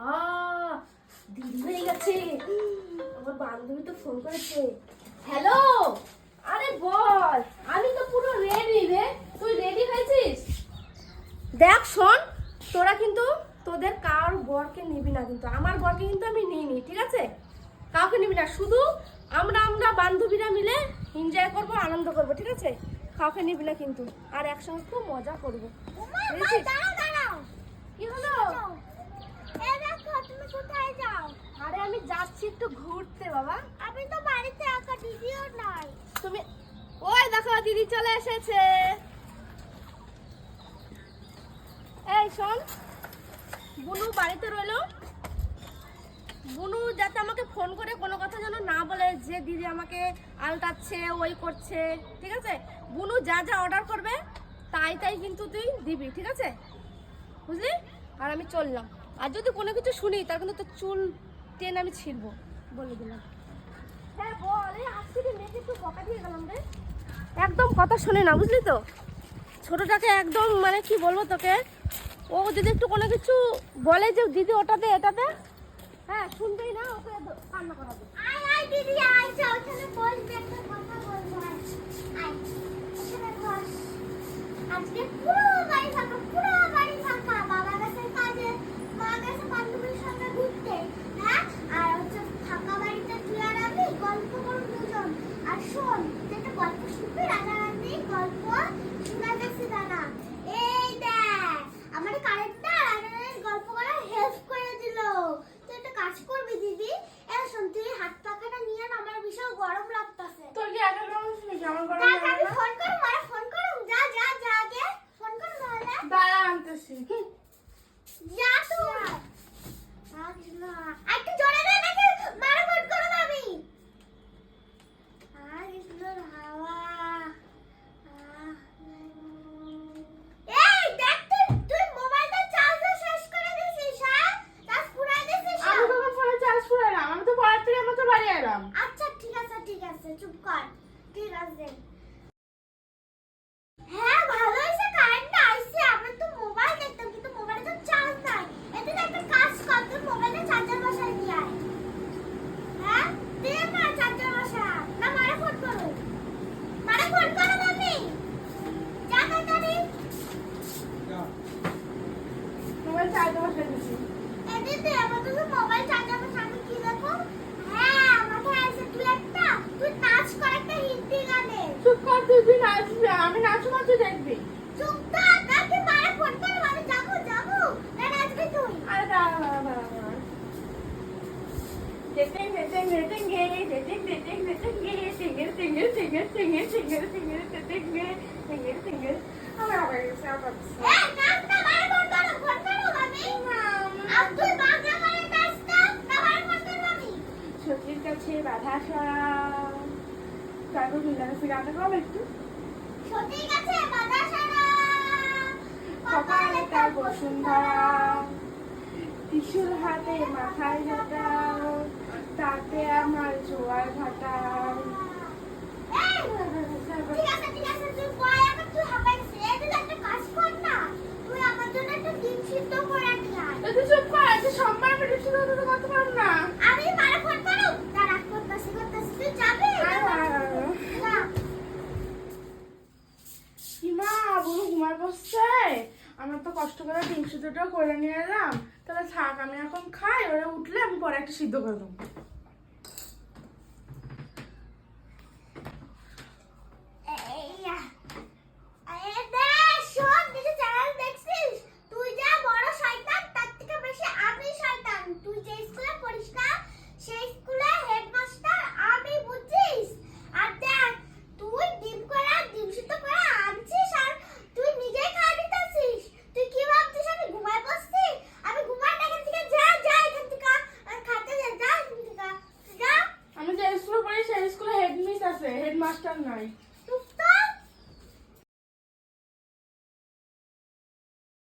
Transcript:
মা দিন হয়ে গেছে। বান্ধবী তো ফোন করেছে। হ্যালো আরে বল আমি তো পুরো রেডি রে। তুই রেডি হয়েছিস? দেখ শোন তোরা কিন্তু তোদের কার বরকে নিবি না কিন্তু। আমার বরকে কিন্তু আমি নিইনি ঠিক আছে? কাউকে নিবি না শুধু আমরা আমরা বান্ধবীরা মিলে এনজয় করব আনন্দ করব ঠিক আছে? কাউকে নিবি না কিন্তু। আর একসঙ্গে খুব মজা করব। কোথায় যাও? আরে আমি যাচ্ছি একটু ঘুরতে বাবা। আমি তো বাড়িতে একা দিদিও নাই। তুমি ওই দেখো দিদি চলে এসেছে। এই শোন। বুনু বাড়িতে রইল। বুনু যাতে আমাকে ফোন করে কোনো কথা যেন না বলে যে দিদি আমাকে আলটাচ্ছে ওই করছে ঠিক আছে? বুনু যা যা অর্ডার করবে তাই তাই কিন্তু তুই দিবি ঠিক আছে? বুঝলি? আর আমি চললাম। আর যদি কোনো কিছু শুনি তার কিন্তু তোর চুল টেন আমি ছিড়বো বলে দিলাম। হ্যাঁ বল। এই আজকে যে মেয়েকে একটু বকা দিয়ে গেলাম রে। একদম কথা শোনে না বুঝলি তো? ছোটটাকে একদম মানে কি বলব তোকে? ও যদি একটু কোনো কিছু বলে যে দিদি ওটাতে এটাতে হ্যাঁ শুনবেই না ওকে কান্না করাবে। আয় আয় দিদি আয় চল ওখানে বসবি একটা কথা বলব আয় আয় এখানে বস আজকে পুরো বাড়ি ফাঁকা পুরো বাড়ি ফাঁকা বাবা গেছে কাজে মা গেছে বান্ধবীর সঙ্গে ঘুরতে হ্যাঁ আর হচ্ছে ফাঁকা বাড়িতে তুই আর আমি গল্প করব দুজন আর শোন তুই একটা গল্প শুনবি রাজা রানী গল্প শোনা গেছে দাদা এই দেখ আমার কারেন্টটা রাজা রানীর গল্প করা হেল্প করে দিল তুই একটা কাজ করবি দিদি এই শোন তুই হাত পাখাটা নিয়ে না আমার ভীষণ গরম লাগতাছে তোর কি একা কেমন শুনিস আমার গরম দেখ আমি ফোন করুম মারা ফোন করুম যা যা যা আগে ফোন কর নাহলে দাঁড়া আনতেছি যা তুই আজ না একটু জোরে দে নাকি মারা ফোন করুম আমি আজ সুন্দর হাওয়া আহ, এই দেখ তুই তুই মোবাইলটা চার্জ শেষ করে দিছিস হ্যাঁ চার্জ পুরাই দিছিস আমি তখন ফোনে চার্জ করে এলাম আমি তো পড়ার থেকে মাত্র আচ্ছা ঠিক আছে ঠিক আছে চুপ কর। ঠিক আছে। হ্যাঁ ভালো হয়েছে কারেন্টটা আইছে আমরা তো মোবাইল দেখতাম কিন্তু মোবাইলে তো চার্জ নাই। এতে তো একটা কাজ কর তুই মোবাইলে চার্জার বসাই দিয়ে আয়। হ্যাঁ? দে না চার্জার বসা। না মারে ফোন করো। মারে ফোন করো মাম্মি যা তাড়াতাড়ি। মোবাইল চার্জার বসা আমি কি দেখো হ্যাঁ মাথায় আছে তুই একটা তুই নাচ কর একটা হিন্দি গানে চুপ কর তুই নাচবি আমি নাচবো না তুই দেখবি চুপ থাক নাকি মারা ফোন করে আমি যাব যাব না নাচবি তুই আরে দাঁড়া দাঁড়া Dating, dating, dating, gay, dating, dating, dating, gay, single, single, single, single, single, single, dating, gay, single, single. আমার আবার গেছে, আবার গেছে। এই নাচ না মারা ফোন করো ফোন করো আমি আর তুই বাংলা গানে নাচ না না মারা ফোন করো আমি সত্যির কাছে বাধা সরাও একটু? সত্যি কাছে বাধা কপালে তার বসুন্ধরা ত্রিশুল হাতে মাথায় ঝাঁটাও তাতে আমার জোয়ার ভাটাও ঠিক আছে ঠিক আছে তুই কষ্ট করে তিনশো দুটো করে নিয়ে এলাম। তাহলে থাক, আমি এখন খাই, ওরা উঠলে আমি পরে একটা সিদ্ধ করে দেবো আছে হেডমাস্টার নাই।